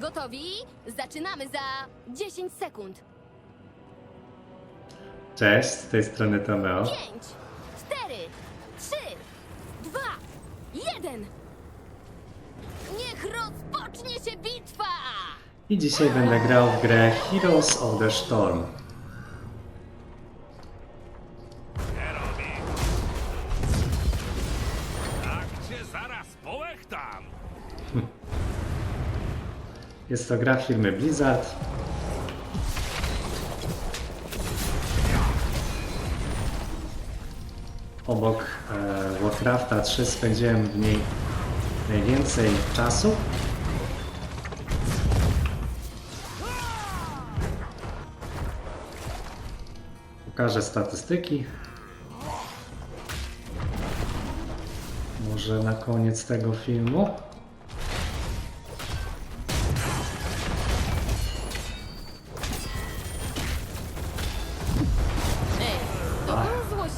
Gotowi? Zaczynamy za 10 sekund. Cześć, z tej strony Tomeo. 5, 4, 3, 2, 1. Niech rozpocznie się bitwa! I dzisiaj będę grał w grę Heroes of the Storm. Jest to gra firmy Blizzard. Obok e, Warcrafta 3 spędziłem w niej najwięcej czasu. Pokażę statystyki. Może na koniec tego filmu.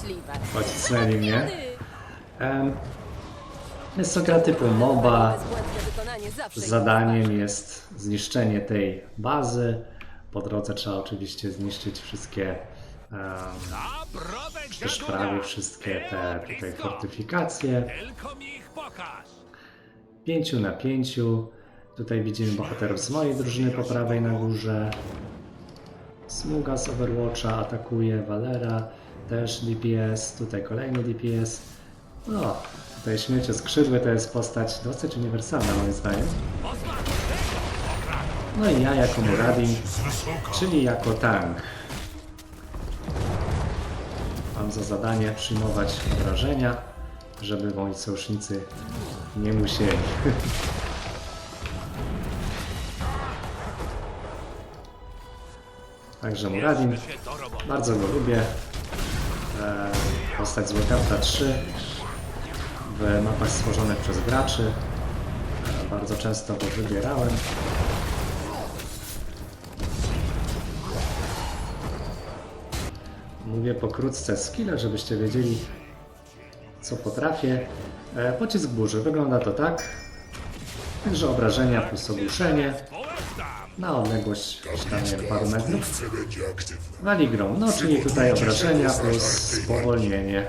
Złośliwe. Pocisnęli mnie. Em, Jest to gra typu MOBA. Zadaniem jest zniszczenie tej bazy. Po drodze trzeba oczywiście zniszczyć wszystkie, brodek też prawie wszystkie te tutaj fortyfikacje. Tylko mi ich pokaż. Pięciu na pięciu. Tutaj widzimy bohaterów z mojej drużyny po prawej na górze. Smuga z Overwatcha atakuje Valera, też DPS, tutaj kolejny DPS. No, tutaj śmiecie skrzydły to jest postać dosyć uniwersalna moim zdaniem. No i ja jako Muradin, czyli jako tank. Mam za zadanie przyjmować obrażenia, żeby moi sojusznicy nie musieli. Także Muradin, bardzo go lubię. Postać z Warcrafta 3 w mapach stworzonych przez graczy. E, Bardzo często go wybierałem. Mówię pokrótce skille, żebyście wiedzieli co potrafię. E, Pocisk burzy wygląda to tak, że obrażenia plus ogłuszenie. Na odległość wiem, paru metrów. Wkrótce będzie aktywna. Wali grą, no czyli tutaj obrażenia plus spowolnienie.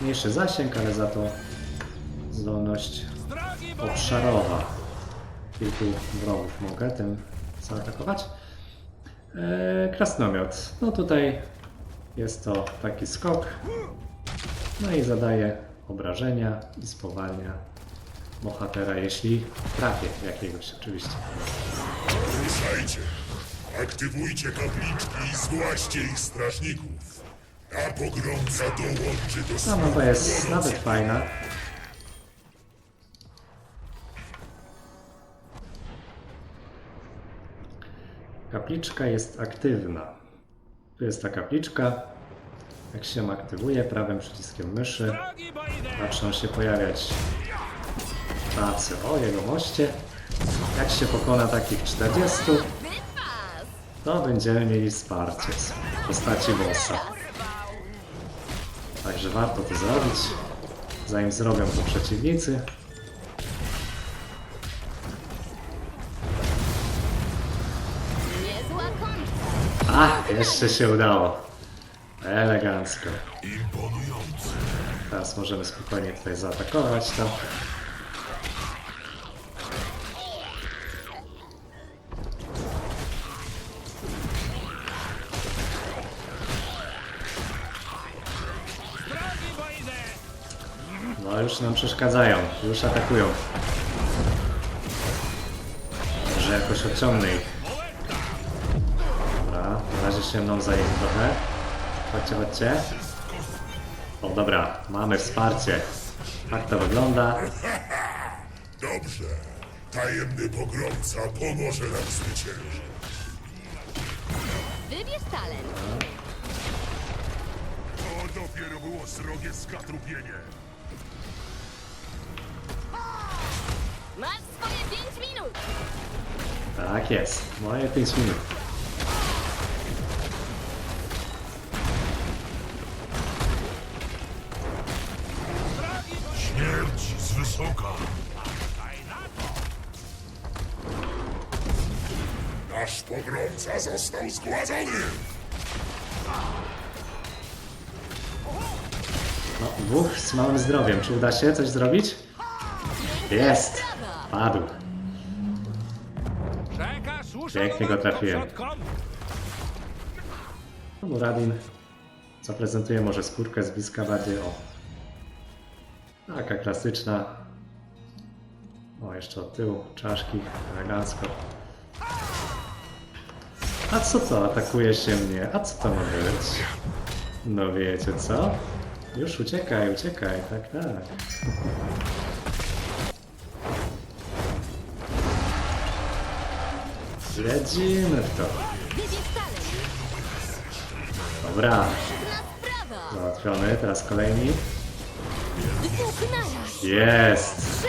Mniejszy zasięg, ale za to zdolność obszarowa. Kilku wrogów mogę tym zaatakować. Eee, krasnomiot. No tutaj jest to taki skok. No i zadaje obrażenia i spowalnia bohatera, jeśli trafię jakiegoś oczywiście. Ruszajcie. Aktywujcie kapliczki i zgłaście ich strażników. A pogromca dołączy do Ta swojego mapa jest nawet fajna. Kapliczka jest aktywna. Tu jest ta kapliczka. Jak się aktywuje prawym przyciskiem myszy, zaczną się pojawiać tacy o jego moście. Jak się pokona takich 40, Wypas! to będziemy mieli wsparcie w postaci bossa. Także warto to zrobić, zanim zrobią to przeciwnicy. Niezła kończka. A, jeszcze się udało. Elegancko. Teraz możemy spokojnie tutaj zaatakować to. Już nam przeszkadzają, już atakują. Może jakoś odciągnę ich. Dobra, na razie się mną zajęli trochę. Chodźcie, chodźcie. O dobra, mamy wsparcie. Tak to wygląda. Dobrze. Tajemny pogromca pomoże nam zwyciężyć. Wybierz talent. To dopiero było srogie skatrupienie. Masz swoje 5 minut. Tak jest, moje 5 minut. Śmierć z wysoka. Nasz pogromca został zgładzony! No, dwóch z małym zdrowiem. Czy uda się coś zrobić? Jest! Padł. Pięknie go trafiłem. Muradin zaprezentuje może skórkę z bliska bardziej. O. Taka klasyczna. O, jeszcze od tyłu. Czaszki. Elegancko. A co to? Atakuje się mnie. A co to ma być? No wiecie co? Już uciekaj, uciekaj. Tak, tak. Lecimy w to. Dobra. Załatwiony, teraz kolejni. Jest!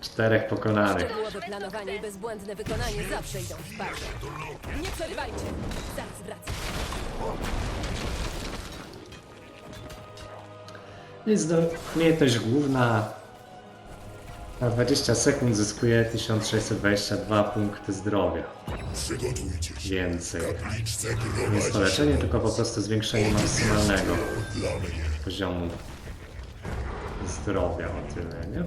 Czterech pokonanych. Szczegółowe planowanie i bezbłędne wykonanie zawsze idą w parze. Nie przerywajcie! Zaraz wracam. Jest do umiejętność główna. Na 20 sekund zyskuje 1622 punkty zdrowia. Przygotujcie się. Więcej. Kapliczce Nie jest to leczenie, tylko po prostu zwiększenie maksymalnego poziomu zdrowia. O tyle, nie?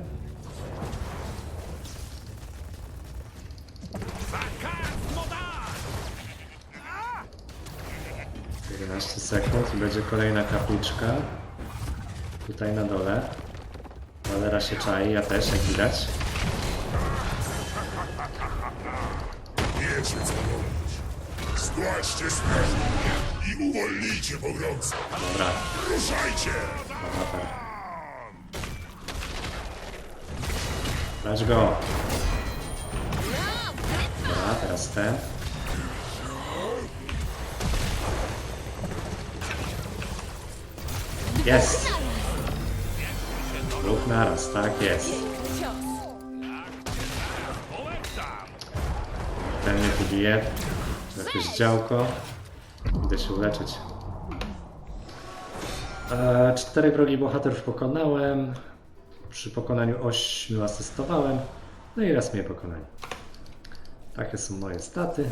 11 sekund i będzie kolejna kapliczka. Tutaj na dole. Walera się czai, ja też, jak widać. Wiecie co robić. Zgłaście strażnika i uwolnijcie pogromcę. Dobra, Ruszajcie! tak. Brać go. Dobra, teraz ten. Jest! Lub naraz, tak jest. Ten mnie tu bije. Jakieś działko. Idę się uleczyć. E, cztery wrogi bohaterów pokonałem. Przy pokonaniu ośmiu asystowałem. No i raz mnie pokonali. Takie są moje staty.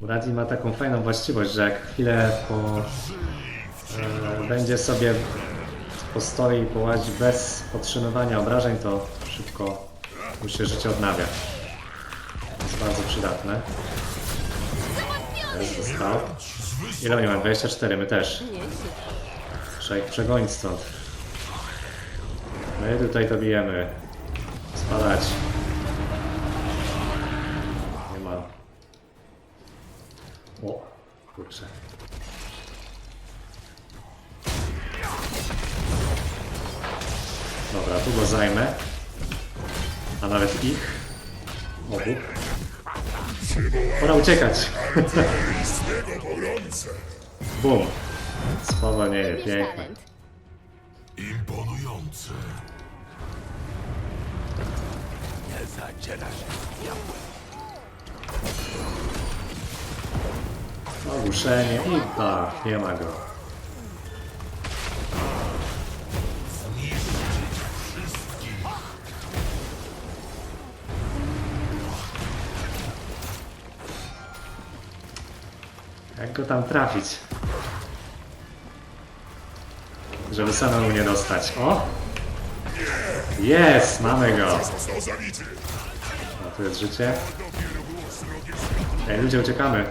Uradi ma taką fajną właściwość, że jak chwilę po, e, będzie sobie postoi i połazi bez podtrzymywania obrażeń, to szybko mu się życie odnawia. To jest bardzo przydatne. Jest, dostał. Ile oni mają? 24, my też. Trzeba ich przegonić stąd. My tutaj to bijemy. Spadać. Nie ma. O, kurczę. Tu go zajmę. A nawet ich. Obu. Pora uciekać. Bum. Spowolnienie, piękne. talent. Imponujące. Nie zadzierasz Ogłuszenie i tak, nie ma go. Jak go tam trafić? Żeby samemu nie dostać. O! Jest! Mamy go! A tu jest życie. Ej, ludzie, uciekamy.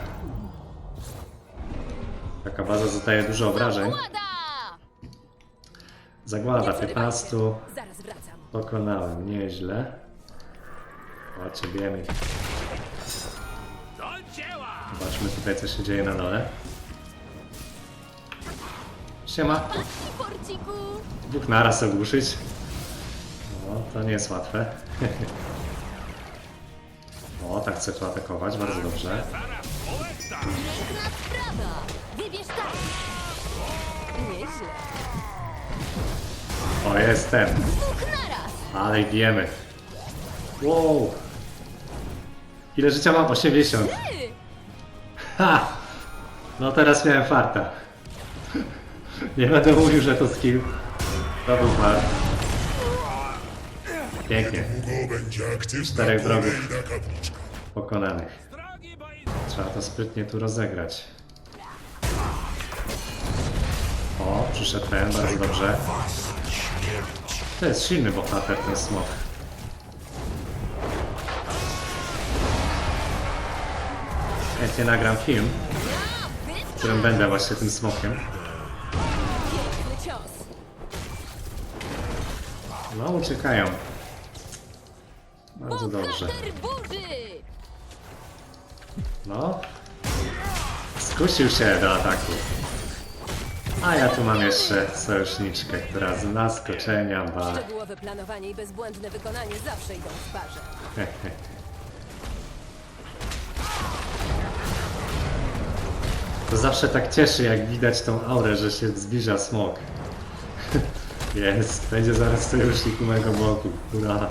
Taka baza zadaje dużo obrażeń. Łada! Zagłada 15. Zaraz wracam. Pokonałem, nieźle. Bijemy. Do dzieła! Zobaczmy tutaj, co się dzieje na dole. Siema. Dwóch naraz ogłuszyć. No, to nie jest łatwe. O, tak chce tu atakować, bardzo dobrze. O, jest. Ale bijemy. Wow. Ile życia mam? 80. Ty! Ha! No teraz miałem farta. Nie będę mówił, że to skill. To był fart. Pięknie. Długo Czterech wrogów. Pokonanych. Trzeba to sprytnie tu rozegrać. O, przyszedł ten, bardzo dobrze. To jest silny bohater, ten smok. Chętnie nagram film, w którym będę właśnie tym smokiem. No, uciekają. Bardzo dobrze. No. Skusił się do ataku. A ja tu mam jeszcze sojuszniczkę, która z naskoczenia ba. Szczegółowe planowanie i bezbłędne wykonanie zawsze idą w parze. To zawsze tak cieszy, jak widać tą aurę, że się zbliża smok. Jest, będzie zaraz sojusznik u mego boku. Hurra.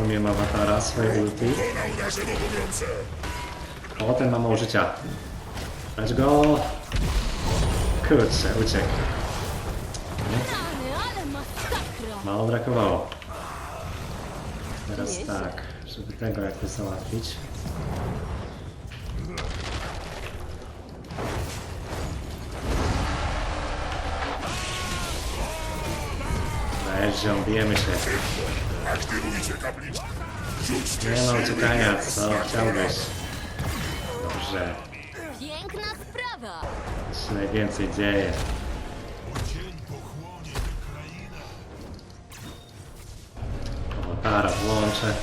Uruchomiłem awatara, swoje ulti. O, ten ma mało. Dać go! Kurczę, uciekł. Mało brakowało. Teraz tak, żeby tego jakoś załatwić. Ją, bijemy się. Aktywujcie kapliczkę. Rzućcie Nie ma uciekania, co chciałbyś. Dobrze, Piękna sprawa! to się najwięcej dzieje. Awatara włączę.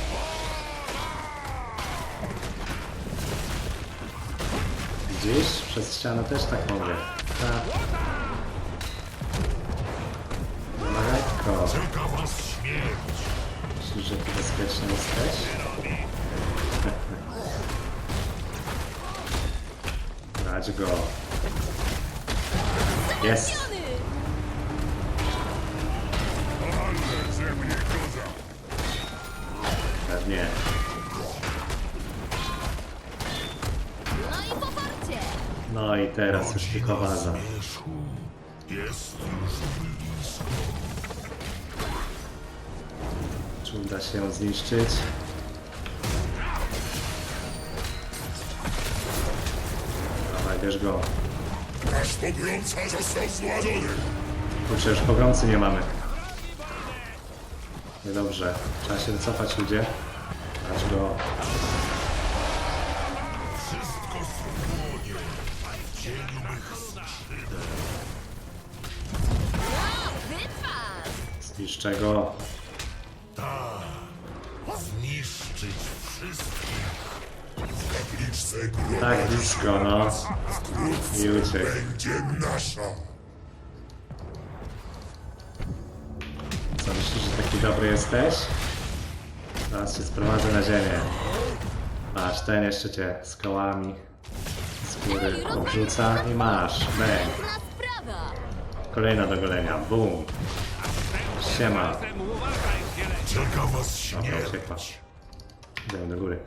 Widzisz? Przez ścianę też tak mogę. Tak. Lekko. Czeka was śmierć. Myślisz, że tu bezpiecznie jesteś? Brać go. Jest! Pewnie. No i poparcie! No i teraz już tylko waza. Jest już blisko. Uda się ją zniszczyć? Dawaj, bierz go. Nasz pogromca został. Kurczę, już pogromcy nie mamy. Niedobrze. Trzeba się wycofać, ludzie. Dać go. Wszystko spłonie w cieniu mych skrzydeł. Wypas! Zniszczę go. Zniszczyć wszystkich. W kapliczce Tak blisko, no. I uciekł. będzie nasza. Co myślisz, że taki dobry jesteś? Zaraz cię sprowadzę na ziemię. Patrz, ten jeszcze cię skałami z góry obrzuca i masz. Bang. Sprawa! Kolejna do golenia. Boom. Siema. Czeka was Dobra, uciekła. Idziemy do góry.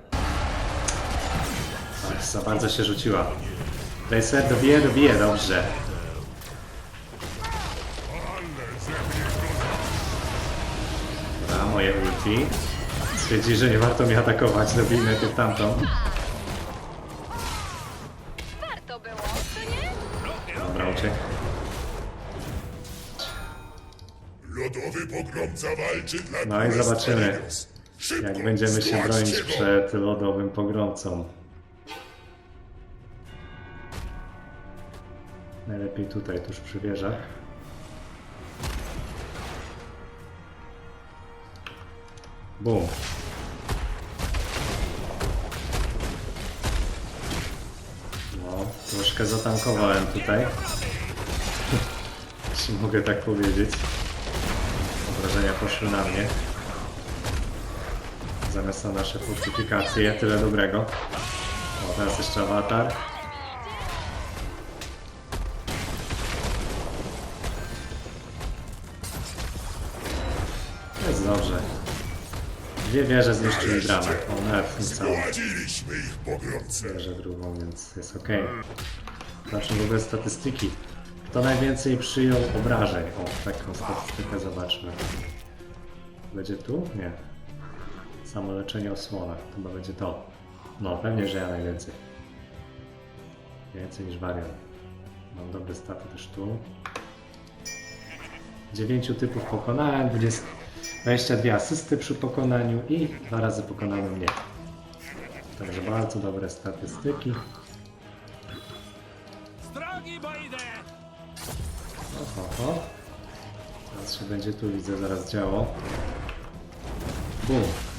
Ach, za bardzo się rzuciła. Tracer dobije, dobije, dobrze. Dobra, moje ulti. Stwierdzi, że nie warto mnie atakować, dobij najpierw tamtą. Warto było, co nie? Dobra, uciekł. Lodowy pogromca walczy dla No i Królestwa zobaczymy. Szybko, Jak będziemy się bronić go. przed lodowym pogromcą. Najlepiej tutaj, tuż przy wieżach. Bum. No, troszkę zatankowałem tutaj. Jeśli mogę tak powiedzieć. Obrażenia poszły na mnie zamiast na nasze fortyfikacje. Tyle dobrego. O, teraz jeszcze awatar. Jest dobrze. Dwie wieże zniszczyły bramę. O, nawet nic całą. Zgromadziliśmy ich. Wieżę drugą, więc jest ok. Zobaczmy w ogóle statystyki. Kto najwięcej przyjął obrażeń? O, taką statystykę zobaczmy. Będzie tu? Nie. Samo leczenie osłona. Chyba będzie to. No, pewnie, że ja najwięcej. Więcej niż wariant. Mam dobre staty też tu. Dziewięciu typów pokonałem, 20, 22 asysty przy pokonaniu i dwa razy pokonano mnie. Także bardzo dobre statystyki. Oho. Teraz się będzie tu, widzę, zaraz działo. Bum.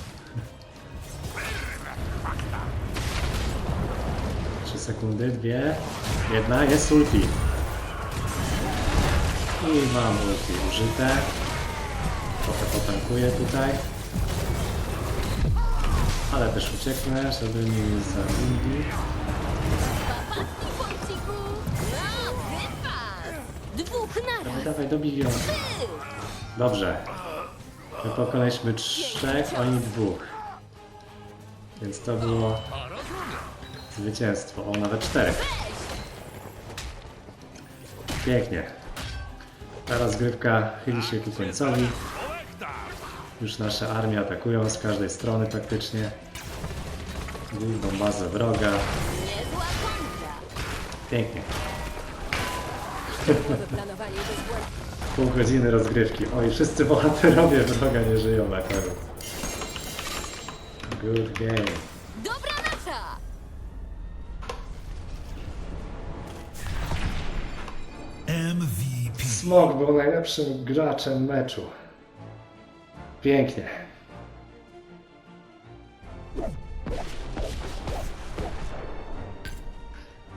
Sekundy, dwie, jedna, jest ulti. I mam ulti użyte. Trochę potankuję tutaj. Ale też ucieknę, żeby nie zabili. Dwóch Dawaj, dawaj, dobij ją. Dobrze. My pokonaliśmy trzech, oni dwóch. Więc to było zwycięstwo. O, nawet czterech. Pięknie. Ta rozgrywka chyli się ku końcowi. Już nasze armie atakują z każdej strony praktycznie. Główną bazę wroga. Pięknie. Pół godziny rozgrywki. Oj, wszyscy bohaterowie wroga nie żyją na koniec. Good game. Smok był najlepszym graczem meczu. Pięknie.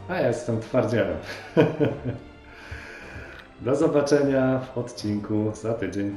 A ja jestem twardzielem. Do zobaczenia w odcinku za tydzień.